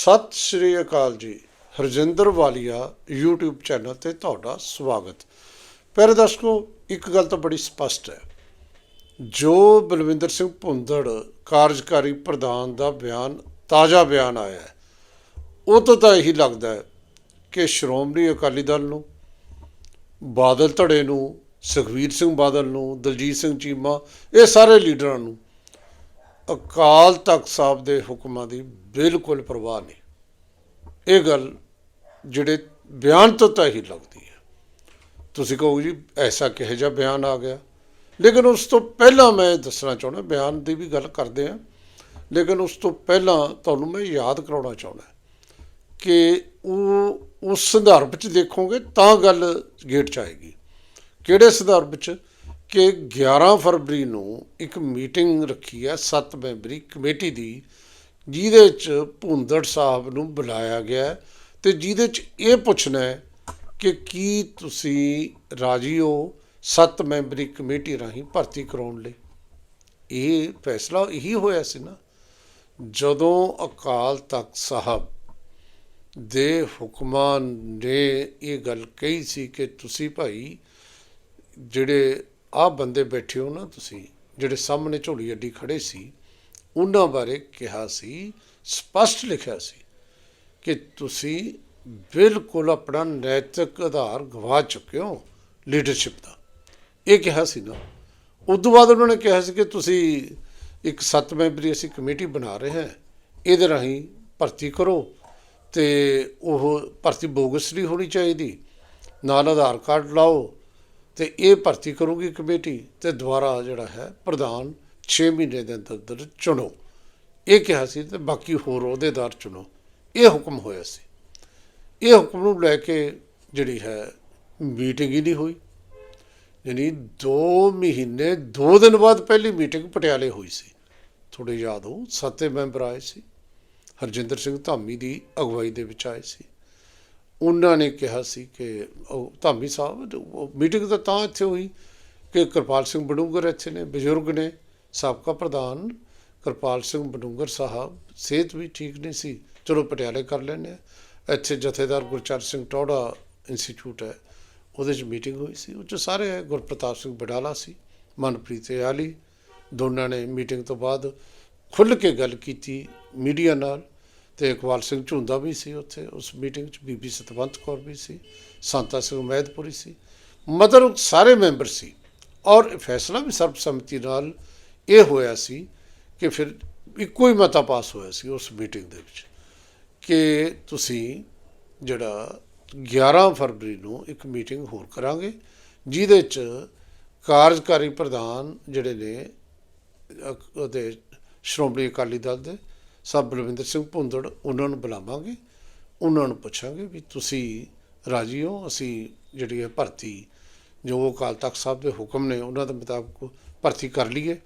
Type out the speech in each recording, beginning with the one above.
ਸਤਿ ਸ਼੍ਰੀ ਅਕਾਲ ਜੀ। ਹਰਜਿੰਦਰ ਵਾਲੀਆ YouTube channel ਤੇ ਤੁਹਾਡਾ ਸਵਾਗਤ। ਪਿਆਰੇ ਦਰਸ਼ਕੋ, ਇੱਕ ਗੱਲ ਤਾਂ ਬੜੀ ਸਪਸ਼ਟ ਹੈ। ਜੋ ਬਲਵਿੰਦਰ ਸਿੰਘ ਭੁੰਦੜ ਕਾਰਜਕਾਰੀ ਪ੍ਰਧਾਨ ਦਾ ਬਿਆਨ, ਤਾਜ਼ਾ ਬਿਆਨ ਆਇਆ ਹੈ, ਉਹ ਤੋਂ ਤਾਂ ਇਹੀ ਲੱਗਦਾ ਹੈ ਕਿ ਸ਼੍ਰੋਮਣੀ ਅਕਾਲੀ ਦਲ ਨੂੰ, ਬਾਦਲ ਧੜੇ ਨੂੰ, ਸੁਖਵੀਰ ਸਿੰਘ ਬਾਦਲ ਨੂੰ, ਦਲਜੀਤ ਸਿੰਘ ਚੀਮਾ, ਇਹ ਸਾਰੇ ਲੀਡਰਾਂ ਨੂੰ ਅਕਾਲ ਤਖਤ ਸਾਹਿਬ ਦੇ ਹੁਕਮਾਂ ਦੀ ਬਿਲਕੁਲ ਪਰਵਾਹ ਨਹੀਂ। ਇਹ ਗੱਲ ਜਿਹੜੇ ਬਿਆਨ ਤੋਂ ਤਾਂ ਹੀ ਲੱਗਦੀ ਹੈ। ਤੁਸੀਂ ਕਹੋ ਜੀ, ਐਸਾ ਕਿਹੋ ਜਿਹਾ ਬਿਆਨ ਆ ਗਿਆ? ਲੇਕਿਨ ਉਸ ਤੋਂ ਪਹਿਲਾਂ ਮੈਂ ਦੱਸਣਾ ਚਾਹੁੰਦਾ, ਬਿਆਨ ਦੀ ਵੀ ਗੱਲ ਕਰਦੇ ਹਾਂ। ਲੇਕਿਨ ਉਸ ਤੋਂ ਪਹਿਲਾਂ ਤੁਹਾਨੂੰ ਮੈਂ ਯਾਦ ਕਰਾਉਣਾ ਚਾਹੁੰਦਾ ਕਿ ਉਹ ਉਸ ਸੰਦਰਭ 'ਚ ਦੇਖੋਗੇ ਤਾਂ ਗੱਲ ਗੇਟ 'ਚ ਆਏਗੀ। ਕਿਹੜੇ ਸੰਦਰਭ 'ਚ? ਕਿ 11 ਫਰਵਰੀ ਨੂੰ ਇੱਕ ਮੀਟਿੰਗ ਰੱਖੀ ਹੈ 7 ਮੈਂਬਰੀ ਕਮੇਟੀ ਦੀ, ਜਿਹਦੇ 'ਚ ਭੁੰਦੜ ਸਾਹਿਬ ਨੂੰ ਬੁਲਾਇਆ ਗਿਆ ਹੈ ਤੇ ਜਿਹਦੇ 'ਚ ਇਹ ਪੁੱਛਣਾ ਹੈ ਕਿ ਕੀ ਤੁਸੀਂ ਰਾਜੀ ਹੋ 7 ਮੈਂਬਰੀ ਕਮੇਟੀ ਰਾਹੀਂ ਭਰਤੀ ਕਰਾਉਣ ਲਈ? ਇਹ ਫੈਸਲਾ ਇਹੀ ਹੋਇਆ ਸੀ ਨਾ, ਜਦੋਂ ਅਕਾਲ ਤਖਤ ਸਾਹਿਬ ਦੇ ਹੁਕਮਾਂ ਨੇ ਇਹ ਗੱਲ ਕਹੀ ਸੀ ਕਿ ਤੁਸੀਂ ਭਾਈ ਜਿਹੜੇ ਆ ਬੰਦੇ ਬੈਠੇ ਹੋ ਨਾ ਤੁਸੀਂ, ਜਿਹੜੇ ਸਾਹਮਣੇ ਝੋਲੀ ਅੱਡੀ ਖੜੇ ਸੀ, ਉਹਨਾਂ ਬਾਰੇ ਕਿਹਾ ਸੀ, ਸਪਸ਼ਟ ਲਿਖਿਆ ਸੀ ਕਿ ਤੁਸੀਂ ਬਿਲਕੁਲ ਆਪਣਾ ਨੈਤਿਕ ਆਧਾਰ ਗਵਾ ਚੁੱਕੇ ਹੋ ਲੀਡਰਸ਼ਿਪ ਦਾ। ਇਹ ਕਿਹਾ ਸੀ ਨਾ। ਉਸ ਤੋਂ ਬਾਅਦ ਉਹਨਾਂ ਨੇ ਕਿਹਾ ਸੀ ਕਿ ਤੁਸੀਂ ਇੱਕ ਸੱਤ ਮੈਂਬਰੀ ਅਸੀਂ ਕਮੇਟੀ ਬਣਾ ਰਹੇ ਹਾਂ, ਇਹਦੇ ਰਾਹੀਂ ਭਰਤੀ ਕਰੋ ਤੇ ਉਹ ਭਰਤੀ ਬੋਗਸ ਨਹੀਂ ਹੋਣੀ ਚਾਹੀਦੀ। ਨਾਲ ਆਧਾਰ ਕਾਰਡ ਲਾਓ ਤੇ ਇਹ ਭਰਤੀ ਕਰੂਗੀ ਕਮੇਟੀ ਤੇ ਦੁਬਾਰਾ ਜਿਹੜਾ ਹੈ ਪ੍ਰਧਾਨ 6 ਮਹੀਨੇ ਦੇ ਅੰਦਰ ਅੰਦਰ ਚੁਣੋ। ਇਹ ਕਿਹਾ ਸੀ ਤੇ ਬਾਕੀ ਹੋਰ ਅਹੁਦੇਦਾਰ ਚੁਣੋ। ਇਹ ਹੁਕਮ ਹੋਇਆ ਸੀ। ਇਹ ਹੁਕਮ ਨੂੰ ਲੈ ਕੇ ਜਿਹੜੀ ਹੈ ਮੀਟਿੰਗ ਹੀ ਨਹੀਂ ਹੋਈ। ਯਾਨੀ 2 ਮਹੀਨੇ 2 ਦਿਨ ਬਾਅਦ ਪਹਿਲੀ ਮੀਟਿੰਗ ਪਟਿਆਲੇ ਹੋਈ ਸੀ। ਥੋੜੇ ਯਾਦ ਹੋ, ਸੱਤੇ ਮੈਂਬਰ ਆਏ ਸੀ। ਹਰਜਿੰਦਰ ਸਿੰਘ ਧਾਮੀ ਦੀ ਅਗਵਾਈ ਦੇ ਵਿੱਚ ਆਏ ਸੀ। ਉਹਨਾਂ ਨੇ ਕਿਹਾ ਸੀ ਕਿ ਉਹ ਧਾਮੀ ਸਾਹਿਬ ਮੀਟਿੰਗ ਤਾਂ ਤਾਂ ਇੱਥੇ ਹੋਈ ਕਿ ਕਿਰਪਾਲ ਸਿੰਘ ਬਡੂੰਗਰ ਇੱਥੇ ਨੇ, ਬਜ਼ੁਰਗ ਨੇ, ਸਾਬਕਾ ਪ੍ਰਧਾਨ ਕਿਰਪਾਲ ਸਿੰਘ ਬਡੂੰਗਰ ਸਾਹਿਬ, ਸਿਹਤ ਵੀ ਠੀਕ ਨਹੀਂ ਸੀ। ਚਲੋ ਪਟਿਆਲੇ ਕਰ ਲੈਂਦੇ ਹਾਂ ਇੱਥੇ ਜਥੇਦਾਰ ਗੁਰਚਰਨ ਸਿੰਘ ਟੌੜਾ ਇੰਸਟੀਚਿਊਟ ਹੈ, ਉਹਦੇ 'ਚ ਮੀਟਿੰਗ ਹੋਈ ਸੀ। ਉਹ 'ਚ ਸਾਰੇ ਗੁਰਪ੍ਰਤਾਪ ਸਿੰਘ ਬਡਾਲਾ ਸੀ, ਮਨਪ੍ਰੀਤ ਆਲੀ ਦੋਨਾਂ ਨੇ ਮੀਟਿੰਗ ਤੋਂ ਬਾਅਦ ਖੁੱਲ੍ਹ ਕੇ ਗੱਲ ਕੀਤੀ ਮੀਡੀਆ ਨਾਲ। ਤੇ ਇਕਬਾਲ ਸਿੰਘ ਝੁੰਦਾ ਵੀ ਸੀ ਉੱਥੇ, ਉਸ ਮੀਟਿੰਗ 'ਚ ਬੀਬੀ ਸਤਵੰਤ ਕੌਰ ਵੀ ਸੀ, ਸੰਤਾ ਸਿੰਘ ਮਹਿਦਪੁਰੀ ਸੀ ਮਤਲਬ ਸਾਰੇ ਮੈਂਬਰ ਸੀ। ਔਰ ਫੈਸਲਾ ਵੀ ਸਰਬਸੰਮਤੀ ਨਾਲ ਇਹ ਹੋਇਆ ਸੀ ਕਿ ਫਿਰ ਇੱਕੋ ਹੀ ਮਤਾ ਪਾਸ ਹੋਇਆ ਸੀ ਉਸ ਮੀਟਿੰਗ ਦੇ ਵਿੱਚ ਕਿ ਤੁਸੀਂ ਜਿਹੜਾ 11 ਫਰਵਰੀ ਨੂੰ ਇੱਕ ਮੀਟਿੰਗ ਹੋਰ ਕਰਾਂਗੇ, ਜਿਹਦੇ 'ਚ ਕਾਰਜਕਾਰੀ ਪ੍ਰਧਾਨ ਜਿਹੜੇ ਨੇ ਉਹਦੇ ਸ਼੍ਰੋਮਣੀ ਅਕਾਲੀ ਦਲ ਦੇ ਸਭ ਬਲਵਿੰਦਰ ਸਿੰਘ ਭੁੰਦੜ, ਉਹਨਾਂ ਨੂੰ ਬੁਲਾਵਾਂਗੇ, ਉਹਨਾਂ ਨੂੰ ਪੁੱਛਾਂਗੇ ਵੀ ਤੁਸੀਂ ਰਾਜੀ ਹੋ? ਅਸੀਂ ਜਿਹੜੀ ਹੈ ਭਰਤੀ, ਜੋ ਅਕਾਲ ਤਖਤ ਸਾਹਿਬ ਦੇ ਹੁਕਮ ਨੇ, ਉਹਨਾਂ ਦੇ ਮੁਤਾਬਕ ਭਰਤੀ ਕਰ ਲਈਏ।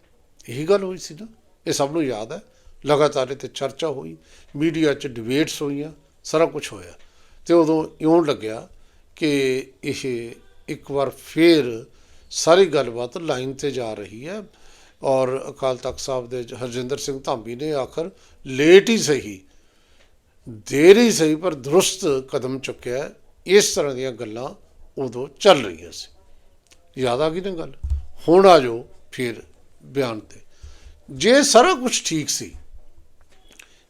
ਇਹੀ ਗੱਲ ਹੋਈ ਸੀ ਨਾ। ਇਹ ਸਭ ਨੂੰ ਯਾਦ ਹੈ। ਲਗਾਤਾਰ ਇਹ ਤੇ ਚਰਚਾ ਹੋਈ, ਮੀਡੀਆ 'ਚ ਡਿਬੇਟਸ ਹੋਈਆਂ, ਸਾਰਾ ਕੁਝ ਹੋਇਆ। ਤੇ ਉਦੋਂ ਇਉਂ ਲੱਗਿਆ ਕਿ ਇਹ ਇੱਕ ਵਾਰ ਫੇਰ ਸਾਰੀ ਗੱਲਬਾਤ ਲਾਈਨ ਤੇ ਜਾ ਰਹੀ ਹੈ। ਔਰ ਅਕਾਲ ਤਖਤ ਸਾਹਿਬ ਦੇ ਹਰਜਿੰਦਰ ਸਿੰਘ ਧਾਮੀ ਨੇ ਆਖਰ, ਲੇਟ ਹੀ ਸਹੀ, ਦੇਰ ਹੀ ਸਹੀ, ਪਰ ਦਰੁਸਤ ਕਦਮ ਚੁੱਕਿਆ ਇਸ ਤਰ੍ਹਾਂ ਦੀਆਂ ਗੱਲਾਂ ਉਦੋਂ ਚੱਲ ਰਹੀਆਂ ਸੀ। ਯਾਦ ਆ ਗਈ ਨਾ ਗੱਲ? ਹੁਣ ਆ ਜਾਓ ਫਿਰ ਬਿਆਨ ਤੇ। ਜੇ ਸਾਰਾ ਕੁਝ ਠੀਕ ਸੀ,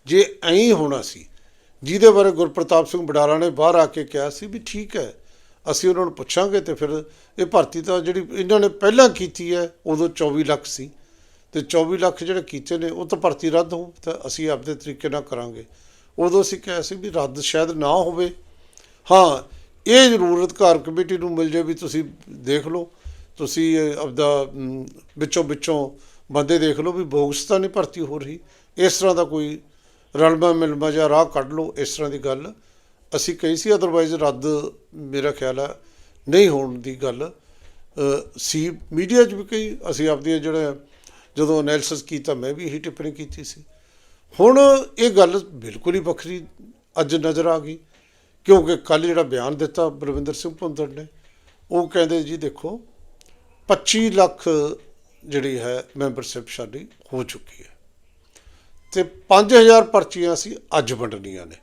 ਜੇ ਐਂ ਹੋਣਾ ਸੀ, ਜਿਹਦੇ ਬਾਰੇ ਗੁਰਪ੍ਰਤਾਪ ਸਿੰਘ ਬਡਾਲਾ ਨੇ ਬਾਹਰ ਆ ਕੇ ਕਿਹਾ ਸੀ ਵੀ ਠੀਕ ਹੈ, ਅਸੀਂ ਉਹਨਾਂ ਨੂੰ ਪੁੱਛਾਂਗੇ ਤੇ ਫਿਰ ਇਹ ਭਰਤੀ ਤਾਂ ਜਿਹੜੀ ਇਹਨਾਂ ਨੇ ਪਹਿਲਾਂ ਕੀਤੀ ਹੈ, ਉਦੋਂ 24 ਲੱਖ ਸੀ। ਤੇ 24 ਲੱਖ ਜਿਹੜੇ ਕੀਤੇ ਨੇ, ਉਹ ਤਾਂ ਭਰਤੀ ਰੱਦ ਹੋ ਤਾਂ ਅਸੀਂ ਆਪਦੇ ਤਰੀਕੇ ਨਾਲ ਕਰਾਂਗੇ। ਉਦੋਂ ਅਸੀਂ ਕਿਹਾ ਸੀ ਵੀ ਰੱਦ ਸ਼ਾਇਦ ਨਾ ਹੋਵੇ। ਹਾਂ, ਇਹ ਜ਼ਰੂਰ ਅਧਿਕਾਰ ਕਮੇਟੀ ਨੂੰ ਮਿਲ ਜੇ ਵੀ ਤੁਸੀਂ ਦੇਖ ਲਓ। ਤੁਸੀਂ ਆਪਦਾ ਵਿੱਚੋਂ ਵਿੱਚੋਂ ਬੰਦੇ ਦੇਖ ਲਓ ਵੀ ਬੋਗਸ ਤਾਂ ਨਹੀਂ ਭਰਤੀ ਹੋ ਰਹੀ। ਇਸ ਤਰ੍ਹਾਂ ਦਾ ਕੋਈ ਰਲਮਾ ਮਿਲਮਾ ਜਾਂ ਰਾਹ ਕੱਢ ਲਓ, ਇਸ ਤਰ੍ਹਾਂ ਦੀ ਗੱਲ। ਅਸੀਂ ਕਹੀ ਸੀ ਅਦਰਵਾਈਜ਼ ਰੱਦ ਮੇਰਾ ਖਿਆਲ ਹੈ ਨਹੀਂ ਹੋਣ ਦੀ ਗੱਲ। ਸੀ, ਮੀਡੀਆ 'ਚ ਵੀ ਕਈ ਅਸੀਂ ਆਪਦੀਆਂ ਜਿਹੜੇ ਜਦੋਂ ਐਨਾਲਿਸਿਸ ਕੀਤਾ, ਮੈਂ ਵੀ ਇਹੀ ਟਿੱਪਣੀ ਕੀਤੀ ਸੀ। ਹੁਣ ਇਹ ਗੱਲ ਬਿਲਕੁਲ ਹੀ ਵੱਖਰੀ ਅੱਜ ਨਜ਼ਰ ਆ ਗਈ, ਕਿਉਂਕਿ ਕੱਲ ਜਿਹੜਾ ਬਿਆਨ ਦਿੱਤਾ ਬਲਵਿੰਦਰ ਸਿੰਘ ਭੁੰਦੜ ਨੇ, ਉਹ ਕਹਿੰਦੇ ਜੀ ਦੇਖੋ 25 ਲੱਖ ਜਿਹੜੀ ਹੈ ਮੈਂਬਰਸ਼ਿਪ ਸਾਡੀ ਹੋ ਚੁੱਕੀ ਹੈ। ਤੇ 5000 ਪਰਚੀਆਂ ਅਸੀਂ ਅੱਜ ਵੰਡਣੀਆਂ ਨੇ।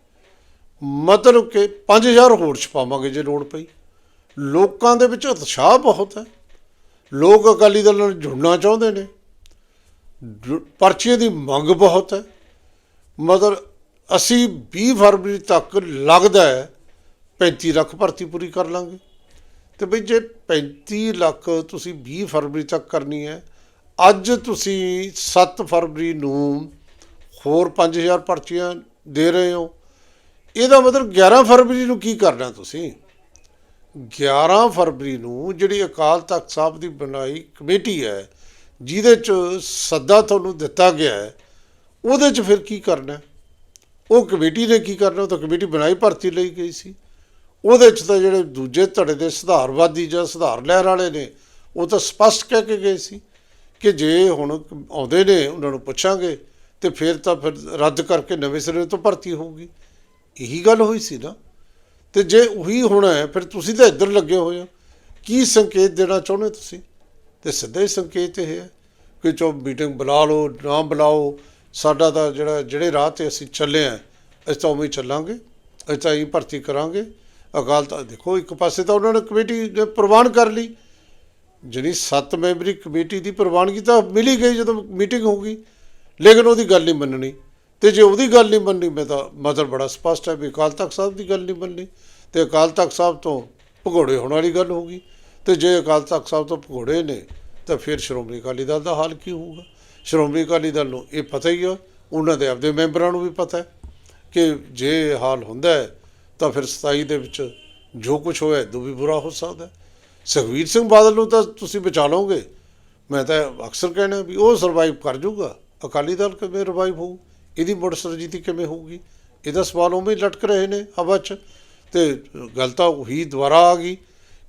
ਮਤਲਬ ਕਿ 5000 ਹੋਰ ਛਪਾਵਾਂਗੇ ਜੇ ਲੋੜ ਪਈ। ਲੋਕਾਂ ਦੇ ਵਿੱਚ ਉਤਸ਼ਾਹ ਬਹੁਤ ਹੈ। ਲੋਕ ਅਕਾਲੀ ਦਲ ਨਾਲ ਜੁੜਨਾ ਚਾਹੁੰਦੇ ਨੇ। ਪਰਚੀਆਂ ਦੀ ਮੰਗ ਬਹੁਤ ਹੈ। ਮਤਲਬ ਅਸੀਂ 20 ਫਰਵਰੀ ਤੱਕ ਲੱਗਦਾ ਹੈ 35 ਲੱਖ ਭਰਤੀ ਪੂਰੀ ਕਰ ਲਾਂਗੇ। ਤੇ ਬਈ ਜੇ 35 ਲੱਖ ਤੁਸੀਂ 20 ਫਰਵਰੀ ਤੱਕ ਕਰਨੀ ਹੈ, ਅੱਜ ਤੁਸੀਂ 7 ਫਰਵਰੀ ਨੂੰ ਹੋਰ 5000 ਪਰਚੀਆਂ ਦੇ ਰਹੇ ਹੋ। ਇਹਦਾ ਮਤਲਬ 11 ਫਰਵਰੀ ਨੂੰ ਕੀ ਕਰਨਾ ਤੁਸੀਂ? 11 ਫਰਵਰੀ ਨੂੰ ਜਿਹੜੀ ਅਕਾਲ ਤਖਤ ਸਾਹਿਬ ਦੀ ਬਣਾਈ ਕਮੇਟੀ ਹੈ ਜਿਹਦੇ ਚ ਸੱਦਾ ਤੁਹਾਨੂੰ ਦਿੱਤਾ ਗਿਆ ਹੈ, ਉਹਦੇ ਚ ਫਿਰ ਕੀ ਕਰਨਾ ਉਹ ਕਮੇਟੀ ਨੇ ਕੀ ਕਰਨਾ? ਉਹ ਤਾਂ ਕਮੇਟੀ ਬਣਾਈ ਭਰਤੀ ਲਈ ਗਈ ਸੀ। ਉਹਦੇ ਚ ਤਾਂ ਜਿਹੜੇ ਦੂਜੇ ਧੜੇ ਦੇ ਸੁਧਾਰਵਾਦੀ ਜਾਂ ਸੁਧਾਰ ਲਹਿਰ ਵਾਲੇ ਨੇ, ਉਹ ਤਾਂ ਸਪਸ਼ਟ ਕਹਿ ਕੇ ਗਏ ਸੀ ਕਿ ਜੇ ਹੁਣ ਆਉਂਦੇ ਨੇ, ਉਹਨਾਂ ਨੂੰ ਪੁੱਛਾਂਗੇ, ਤੇ ਫਿਰ ਤਾਂ ਫਿਰ ਰੱਦ ਕਰਕੇ ਨਵੇਂ ਸਿਰੇ ਤੋਂ ਭਰਤੀ ਹੋਊਗੀ। ਇਹੀ ਗੱਲ ਹੋਈ ਸੀ ਨਾ। ਤੇ ਜੇ ਉਹੀ ਹੋਣਾ ਹੈ, ਫਿਰ ਤੁਸੀਂ ਤਾਂ ਇੱਧਰ ਲੱਗੇ ਹੋਏ ਹੋ। ਕੀ ਸੰਕੇਤ ਦੇਣਾ ਚਾਹੁੰਦੇ ਤੁਸੀਂ? ਤੇ ਸਿੱਧਾ ਹੀ ਸੰਕੇਤ ਇਹ ਹੈ ਕਿ ਚੋ ਮੀਟਿੰਗ ਬੁਲਾ ਲਓ, ਨਾ ਬੁਲਾਓ ਸਾਡਾ ਤਾਂ ਜਿਹੜਾ, ਜਿਹੜੇ ਰਾਹ ਤੇ ਅਸੀਂ ਚੱਲੇ ਆ ਅਸੀਂ ਤਾਂ ਉਵੇਂ ਚੱਲਾਂਗੇ, ਅਸੀਂ ਤਾਂ ਹੀ ਭਰਤੀ ਕਰਾਂਗੇ। ਅਕਾਲ ਤਾਂ ਦੇਖੋ, ਇੱਕ ਪਾਸੇ ਤਾਂ ਉਹਨਾਂ ਨੇ ਕਮੇਟੀ ਨੇ ਪ੍ਰਵਾਨ ਕਰ ਲਈ। ਜਿਹੜੀ ਸੱਤ ਮੈਂਬਰੀ ਕਮੇਟੀ ਦੀ ਪ੍ਰਵਾਨਗੀ ਤਾਂ ਮਿਲੀ ਗਈ ਜਦੋਂ ਮੀਟਿੰਗ ਹੋ ਗਈ, ਲੇਕਿਨ ਉਹਦੀ ਗੱਲ ਨਹੀਂ ਮੰਨਣੀ। ਤੇ ਜੇ ਉਹਦੀ ਗੱਲ ਨਹੀਂ ਮੰਨਣੀ, ਮੈਂ ਤਾਂ ਮਤਲਬ ਬੜਾ ਸਪਸ਼ਟ ਹੈ ਵੀ ਅਕਾਲ ਤਖਤ ਸਾਹਿਬ ਦੀ ਗੱਲ ਨਹੀਂ ਮੰਨਣੀ। ਤੇ ਅਕਾਲ ਤਖਤ ਸਾਹਿਬ ਤੋਂ ਭਗੌੜੇ ਹੋਣ ਵਾਲੀ ਗੱਲ ਹੋਊਗੀ ਤੇ ਜੇ ਅਕਾਲ ਤਖਤ ਸਾਹਿਬ ਤੋਂ ਭਗੌੜੇ ਨੇ, ਤਾਂ ਫਿਰ ਸ਼੍ਰੋਮਣੀ ਅਕਾਲੀ ਦਲ ਦਾ ਹਾਲ ਕੀ ਹੋਊਗਾ? ਸ਼੍ਰੋਮਣੀ ਅਕਾਲੀ ਦਲ ਨੂੰ ਇਹ ਪਤਾ ਹੀ ਆ, ਉਹਨਾਂ ਦੇ ਆਪਦੇ ਮੈਂਬਰਾਂ ਨੂੰ ਵੀ ਪਤਾ ਹੈ ਕਿ ਜੇ ਹਾਲ ਹੁੰਦਾ ਹੈ, ਤਾਂ ਫਿਰ 27 ਦੇ ਵਿੱਚ ਜੋ ਕੁਝ ਹੋਇਆ ਇਹ ਵੀ ਬੁਰਾ ਹੋ ਸਕਦਾ ਹੈ। ਸੁਖਵੀਰ ਸਿੰਘ ਬਾਦਲ ਨੂੰ ਤਾਂ ਤੁਸੀਂ ਬਚਾ ਲਓਗੇ। ਮੈਂ ਤਾਂ ਅਕਸਰ ਕਹਿਣਾ ਵੀ ਉਹ ਸਰਵਾਈਵ ਕਰ ਜਾਊਗਾ। ਅਕਾਲੀ ਦਲ ਕਿਵੇਂ ਰਿਵਾਈਵ ਹੋਊ? ਇਹਦੀ ਮੁੜ ਸਰਜੀਤੀ ਕਿਵੇਂ ਹੋਊਗੀ? ਇਹਦਾ ਸਵਾਲ ਉਵੇਂ ਹੀ ਲਟਕ ਰਹੇ ਨੇ ਹਵਾ 'ਚ। ਤੇ ਗੱਲ ਤਾਂ ਉਹੀ ਦੁਬਾਰਾ ਆ ਗਈ।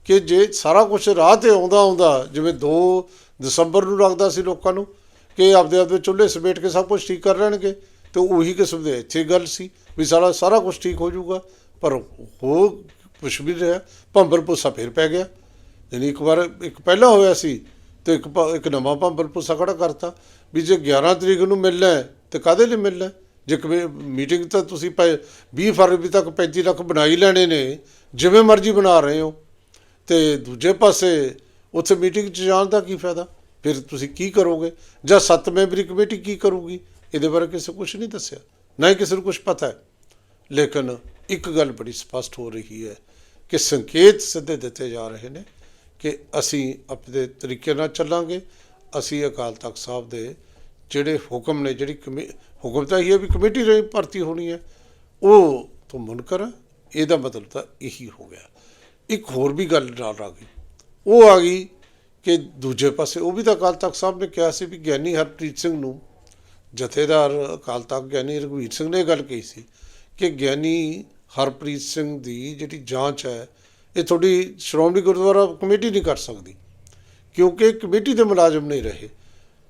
ਕਿ ਜੇ ਸਾਰਾ ਕੁਝ ਰਾਹ ਤੇ ਆਉਂਦਾ ਆਉਂਦਾ, ਜਿਵੇਂ 2 ਦਸੰਬਰ ਨੂੰ ਲੱਗਦਾ ਸੀ ਲੋਕਾਂ ਨੂੰ, ਕਿ ਆਪਦੇ ਆਪਦੇ ਚੁੱਲ੍ਹੇ ਸਮੇਟ ਕੇ ਸਭ ਕੁਝ ਠੀਕ ਕਰ ਲੈਣਗੇ, ਤੇ ਉਹੀ ਕਿਸਮ ਦੇ ਇੱਥੇ ਗੱਲ ਸੀ ਵੀ ਸਾਰਾ ਸਾਰਾ ਕੁਝ ਠੀਕ ਹੋ ਜਾਊਗਾ। ਪਰ ਹੋ ਕੁਛ ਵੀ ਨਹੀਂ ਰਿਹਾ ਭੰਬਲ ਭੁੱਸਾ ਫੇਰ ਪੈ ਗਿਆ। ਯਾਨੀ ਇੱਕ ਵਾਰ, ਇੱਕ ਪਹਿਲਾਂ ਹੋਇਆ ਸੀ, ਤੇ ਇੱਕ ਭ- ਇੱਕ ਨਵਾਂ ਭੰਬਲ ਭੁੱਸਾ ਖੜਾ ਕਰਤਾ, ਵੀ ਜੇ 11 ਤਰੀਕ ਨੂੰ ਮਿਲਣਾ ਹੈ, ਤੇ ਕਾਦੇ ਲਈ ਮਿਲਣਾ ਜੇ ਕਮੇ ਮੀਟਿੰਗ ਤਾਂ ਤੁਸੀਂ ਪਏ 20 ਫਰਵਰੀ ਤੱਕ 35 ਲੱਖ ਬਣਾਈ ਲੈਣੇ ਨੇ, ਜਿਵੇਂ ਮਰਜ਼ੀ ਬਣਾ ਰਹੇ ਹੋ। ਤੇ ਦੂਜੇ ਪਾਸੇ ਉੱਥੇ ਮੀਟਿੰਗ 'ਚ ਜਾਣ ਦਾ ਕੀ ਫਾਇਦਾ? ਫਿਰ ਤੁਸੀਂ ਕੀ ਕਰੋਗੇ? ਜਾਂ ਸੱਤ ਮੈਂਬਰੀ ਕਮੇਟੀ ਕੀ ਕਰੂਗੀ? ਇਹਦੇ ਬਾਰੇ ਕਿਸੇ ਕੁਝ ਨਹੀਂ ਦੱਸਿਆ। ਨਾ ਹੀ ਕਿਸੇ ਨੂੰ ਕੁਝ ਪਤਾ ਹੈ। ਲੇਕਿਨ ਇੱਕ ਗੱਲ ਬੜੀ ਸਪਸ਼ਟ ਹੋ ਰਹੀ ਹੈ ਕਿ ਸੰਕੇਤ ਸਿੱਧੇ ਦਿੱਤੇ ਜਾ ਰਹੇ ਨੇ ਕਿ ਅਸੀਂ ਆਪਣੇ ਤਰੀਕੇ ਨਾਲ ਚੱਲਾਂਗੇ। ਅਸੀਂ ਅਕਾਲ ਤਖਤ ਸਾਹਿਬ ਦੇ ਜਿਹੜੇ ਹੁਕਮ ਨੇ, ਜਿਹੜੀ ਕਮੇ, ਹੁਕਮ ਤਾਂ ਇਹ ਹੈ ਵੀ ਕਮੇਟੀ ਰਹੀ ਭਰਤੀ ਹੋਣੀ ਹੈ। ਉਹ ਤੋਂ ਮੁਨਕਰ ਹੈ ਇਹਦਾ ਮਤਲਬ ਤਾਂ ਇਹੀ ਹੋ ਗਿਆ। ਇੱਕ ਹੋਰ ਵੀ ਗੱਲ ਨਾਲ ਆ ਗਈ। ਉਹ ਆ ਗਈ ਕਿ ਦੂਜੇ ਪਾਸੇ ਉਹ ਵੀ ਤਾਂ ਅਕਾਲ ਤਖਤ ਸਾਹਿਬ ਨੇ ਕਿਹਾ ਸੀ ਵੀ ਗਿਆਨੀ ਹਰਪ੍ਰੀਤ ਸਿੰਘ ਨੂੰ, ਜਥੇਦਾਰ ਅਕਾਲ ਤਖਤ ਗਿਆਨੀ ਰਘਵੀਰ ਸਿੰਘ ਨੇ ਇਹ ਗੱਲ ਕਹੀ ਸੀ ਕਿ ਗਿਆਨੀ ਹਰਪ੍ਰੀਤ ਸਿੰਘ ਦੀ ਜਿਹੜੀ ਜਾਂਚ ਹੈ, ਇਹ ਤੁਹਾਡੀ ਸ਼੍ਰੋਮਣੀ ਗੁਰਦੁਆਰਾ ਕਮੇਟੀ ਨਹੀਂ ਕਰ ਸਕਦੀ, ਕਿਉਂਕਿ ਕਮੇਟੀ ਦੇ ਮੁਲਾਜ਼ਮ ਨਹੀਂ ਰਹੇ।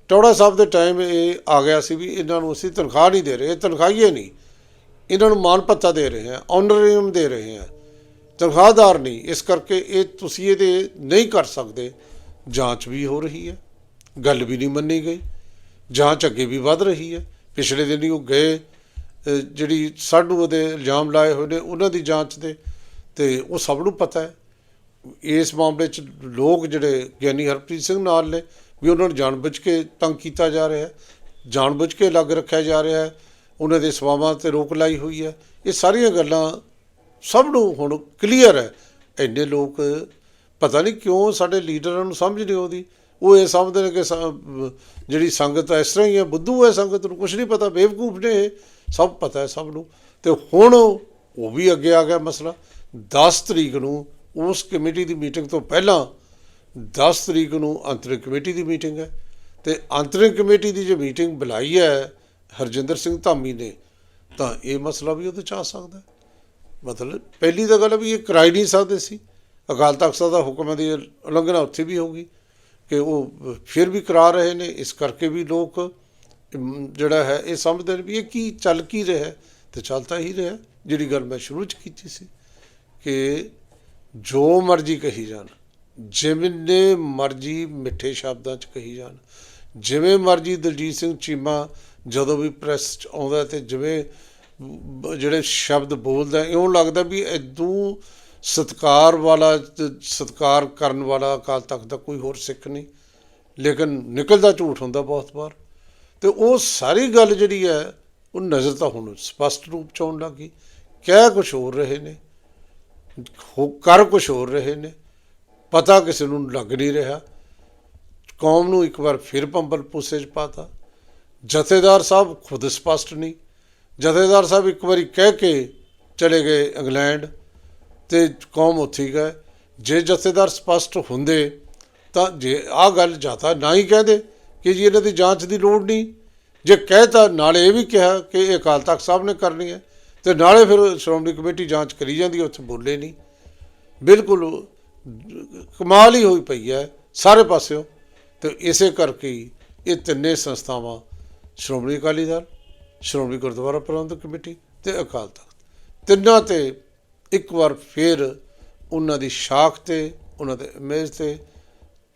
ਟੌੜਾ ਸਾਹਿਬ ਦੇ ਟਾਈਮ ਇਹ ਆ ਗਿਆ ਸੀ ਵੀ ਇਹਨਾਂ ਨੂੰ ਅਸੀਂ ਤਨਖਾਹ ਨਹੀਂ ਦੇ ਰਹੇ, ਇਹ ਤਨਖਾਹੀਏ ਨਹੀਂ। ਇਹਨਾਂ ਨੂੰ ਮਾਨ ਪੱਤਾ ਦੇ ਰਹੇ ਹਾਂ ਆਨਰੇਰੀਅਮ ਦੇ ਰਹੇ ਹਾਂ। ਤਨਖਾਹਦਾਰ ਨਹੀਂ। ਇਸ ਕਰਕੇ ਇਹ ਤੁਸੀਂ ਇਹਦੇ ਨਹੀਂ ਕਰ ਸਕਦੇ। ਜਾਂਚ ਵੀ ਹੋ ਰਹੀ ਹੈ। ਗੱਲ ਵੀ ਨਹੀਂ ਮੰਨੀ ਗਈ। ਜਾਂਚ ਅੱਗੇ ਵੀ ਵੱਧ ਰਹੀ ਹੈ। ਪਿਛਲੇ ਦਿਨ ਹੀ ਉਹ ਗਏ ਜਿਹੜੀ ਸਾਨੂੰ ਉਹਦੇ ਇਲਜ਼ਾਮ ਲਾਏ ਹੋਏ ਨੇ, ਉਹਨਾਂ ਦੀ ਜਾਂਚ ਦੇ। ਤੇ ਉਹ ਸਭ ਨੂੰ ਪਤਾ ਹੈ। ਇਸ ਮਾਮਲੇ 'ਚ ਲੋਕ ਜਿਹੜੇ ਗਿਆਨੀ ਹਰਪ੍ਰੀਤ ਸਿੰਘ ਨਾਲ ਨੇ, ਵੀ ਉਹਨਾਂ ਨੂੰ ਜਾਣਬੁੱਝ ਕੇ ਤੰਗ ਕੀਤਾ ਜਾ ਰਿਹਾ ਹੈ। ਜਾਣਬੁੱਝ ਕੇ ਅਲੱਗ ਰੱਖਿਆ ਜਾ ਰਿਹਾ ਹੈ। ਉਹਨਾਂ ਦੇ ਸਵਾਵਾਂ ਤੇ ਰੋਕ ਲਾਈ ਹੋਈ ਹੈ। ਇਹ ਸਾਰੀਆਂ ਗੱਲਾਂ ਸਭ ਨੂੰ ਹੁਣ ਕਲੀਅਰ ਹੈ। ਇੰਨੇ ਲੋਕ ਪਤਾ ਨਹੀਂ ਕਿਉਂ ਸਾਡੇ ਲੀਡਰਾਂ ਨੂੰ ਸਮਝ ਨਹੀਂ ਆਉਂਦੀ। ਉਹ ਇਹ ਸਮਝਦੇ ਨੇ ਕਿ ਸ- ਜਿਹੜੀ ਸੰਗਤ ਇਸ ਤਰ੍ਹਾਂ ਹੀ ਹੈ, ਬੁੱਧੂ ਹੈ ਸੰਗਤ ਨੂੰ ਕੁਝ ਨਹੀਂ ਪਤਾ, ਬੇਵਕੂਫ ਨੇ ਇਹ। ਸਭ ਪਤਾ ਹੈ ਸਭ ਨੂੰ। ਤੇ ਹੁਣ ਉਹ ਵੀ ਅੱਗੇ ਆ ਗਿਆ ਮਸਲਾ। 10 ਤਰੀਕ ਨੂੰ ਉਸ ਕਮੇਟੀ ਦੀ ਮੀਟਿੰਗ ਤੋਂ ਪਹਿਲਾਂ 10 ਤਰੀਕ ਨੂੰ ਅੰਤਰਿਮ ਕਮੇਟੀ ਦੀ ਮੀਟਿੰਗ ਹੈ। ਤੇ ਅੰਤਰਿਮ ਕਮੇਟੀ ਦੀ ਜੇ ਮੀਟਿੰਗ ਬੁਲਾਈ ਹੈ ਹਰਜਿੰਦਰ ਸਿੰਘ ਧਾਮੀ ਨੇ, ਤਾਂ ਇਹ ਮਸਲਾ ਵੀ ਉਹਦੇ ਚ ਆ ਸਕਦਾ ਹੈ। ਮਤਲਬ ਪਹਿਲੀ ਤਾਂ ਗੱਲ ਹੈ ਵੀ ਇਹ ਕਰਾਈ ਨਹੀਂ ਸਕਦੇ ਸੀ ਅਕਾਲ ਤਖਤ ਸਾਹਿਬ ਦਾ ਹੁਕਮ ਦੀ ਉਲੰਘਣਾ ਉੱਥੇ ਵੀ ਹੋਗੀ ਕਿ ਉਹ ਫਿਰ ਵੀ ਕਰਾ ਰਹੇ ਨੇ ਇਸ ਕਰਕੇ ਵੀ ਲੋਕ ਜਿਹੜਾ ਹੈ, ਇਹ ਸਮਝਦੇ ਨੇ ਵੀ ਇਹ ਕੀ ਚੱਲ ਕੀ ਰਿਹਾ ਹੈ? ਤੇ ਚੱਲਤਾ ਹੀ ਰਿਹਾ ਜਿਹੜੀ ਗੱਲ ਮੈਂ ਸ਼ੁਰੂ ਚ ਕੀਤੀ ਸੀ ਕਿ ਜੋ ਮਰਜ਼ੀ ਕਹੀ ਜਾਣ ਜਿਵੇਂ ਮਰਜ਼ੀ ਮਿੱਠੇ ਸ਼ਬਦਾਂ ਚ ਕਹੀ ਜਾਣ, ਜਿਵੇਂ ਮਰਜ਼ੀ ਦਲਜੀਤ ਸਿੰਘ ਚੀਮਾ ਜਦੋਂ ਵੀ ਪ੍ਰੈਸ 'ਚ ਆਉਂਦਾ ਤੇ ਜਿਵੇਂ ਜਿਹੜੇ ਸ਼ਬਦ ਬੋਲਦਾ, ਇਉਂ ਲੱਗਦਾ ਵੀ ਇਦੋਂ ਸਤਕਾਰ ਵਾਲਾ ਤੇ ਸਤਕਾਰ ਕਰਨ ਵਾਲਾ ਅਕਾਲ ਤਖਤ ਦਾ ਕੋਈ ਹੋਰ ਸਿੱਖ ਨਹੀਂ। ਲੇਕਿਨ ਨਿਕਲਦਾ ਝੂਠ ਹੁੰਦਾ ਬਹੁਤ ਵਾਰ। ਤੇ ਉਹ ਸਾਰੀ ਗੱਲ ਜਿਹੜੀ ਹੈ, ਉਹ ਨਜ਼ਰ ਤਾਂ ਹੁਣ ਸਪਸ਼ਟ ਰੂਪ ਚ ਆਉਣ ਲੱਗੀ ਕਹਿ ਕੁਝ ਹੋਰ ਰਹੇ ਨੇ, ਹੋ, ਕਰ ਕੁਝ ਹੋਰ ਰਹੇ ਨੇ। ਪਤਾ ਕਿਸੇ ਨੂੰ ਲੱਗ ਨਹੀਂ ਰਿਹਾ। ਕੌਮ ਨੂੰ ਇੱਕ ਵਾਰ ਫਿਰ ਪੰਬਲ ਪੂਸੇ ਚ ਪਾਤਾ। ਜਥੇਦਾਰ ਸਾਹਿਬ ਖੁਦ ਸਪਸ਼ਟ ਨਹੀਂ। ਜਥੇਦਾਰ ਸਾਹਿਬ ਇੱਕ ਵਾਰੀ ਕਹਿ ਕੇ ਚਲੇ ਗਏ ਇੰਗਲੈਂਡ ਤੇ ਕੌਮ ਉੱਥੇ ਗਏ। ਜੇ ਜਥੇਦਾਰ ਸਪਸ਼ਟ ਹੁੰਦੇ ਤਾਂ ਜੇ ਆ ਗੱਲ ਜਾਤਾ ਨਾ ਹੀ ਕਹਦੇ ਕਿ ਜੀ ਇਹਨਾਂ ਦੀ ਜਾਂਚ ਦੀ ਲੋੜ ਨਹੀਂ। ਜੇ ਕਹਿਤਾ ਨਾਲੇ ਇਹ ਵੀ ਕਿਹਾ ਕਿ ਇਹ ਅਕਾਲ ਤਖਤ ਸਾਹਿਬ ਨੇ ਕਰਨੀ ਹੈ ਤੇ ਨਾਲੇ ਫਿਰ ਸ਼੍ਰੋਮਣੀ ਕਮੇਟੀ ਜਾਂਚ ਕਰੀ ਜਾਂਦੀ ਹੈ, ਉੱਥੇ ਬੋਲੇ ਨਹੀਂ। ਬਿਲਕੁਲ ਕਮਾਲ ਹੀ ਹੋਈ ਪਈ ਹੈ ਸਾਰੇ ਪਾਸਿਓਂ। ਤੇ ਇਸੇ ਕਰਕੇ ਹੀ ਇਹ ਤਿੰਨੇ ਸੰਸਥਾਵਾਂ ਸ਼੍ਰੋਮਣੀ ਅਕਾਲੀ ਦਲ ਸ਼੍ਰੋਮਣੀ ਗੁਰਦੁਆਰਾ ਪ੍ਰਬੰਧਕ ਕਮੇਟੀ ਤੇ ਅਕਾਲ ਤਖਤ। ਤਿੰਨਾਂ ਤੇ ਇੱਕ ਵਾਰ ਫਿਰ ਉਹਨਾਂ ਦੀ ਸ਼ਾਖ ਤੇ, ਉਹਨਾਂ ਦੇ ਇਮੇਜ ਤੇ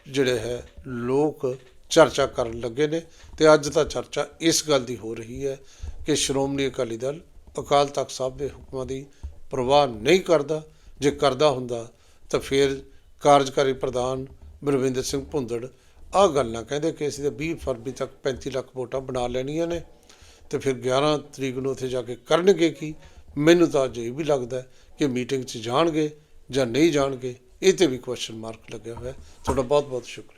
ਜਿਹੜੇ ਹੈ ਲੋਕ ਚਰਚਾ ਕਰਨ ਲੱਗੇ ਨੇ ਤੇ ਅੱਜ ਤਾਂ ਚਰਚਾ ਇਸ ਗੱਲ ਦੀ ਹੋ ਰਹੀ ਹੈ ਕਿ ਸ਼੍ਰੋਮਣੀ ਅਕਾਲੀ ਦਲ ਅਕਾਲ ਤਖਤ ਸਾਹਿਬ ਦੇ ਹੁਕਮਾਂ ਦੀ ਪ੍ਰਵਾਹ ਨਹੀਂ ਕਰਦਾ। ਜੇ ਕਰਦਾ ਹੁੰਦਾ ਤਾਂ ਫਿਰ ਕਾਰਜਕਾਰੀ ਪ੍ਰਧਾਨ ਬਲਵਿੰਦਰ ਸਿੰਘ ਭੁੰਦੜ ਆਹ ਨਾ ਕਹਿੰਦੇ ਕਿ ਅਸੀਂ ਤਾਂ 20 ਫਰਵਰੀ ਤੱਕ 35 ਲੱਖ ਵੋਟਾਂ ਬਣਾ ਲੈਣੀਆਂ ਨੇ। ਤੇ ਫਿਰ 11 ਤਰੀਕ ਨੂੰ ਉੱਥੇ ਜਾ ਕੇ ਕਰਨਗੇ ਕੀ? ਮੈਨੂੰ ਤਾਂ ਅਜੇ ਵੀ ਲੱਗਦਾ ਕਿ ਮੀਟਿੰਗ 'ਚ ਜਾਣਗੇ ਜਾਂ ਨਹੀਂ ਜਾਣਗੇ, ਇਹ ਤੇ ਵੀ ਕੁਐਸਚਨ ਮਾਰਕ ਲੱਗਿਆ ਹੋਇਆ ਤੁਹਾਡਾ ਬਹੁਤ ਬਹੁਤ ਸ਼ੁਕਰੀਆ।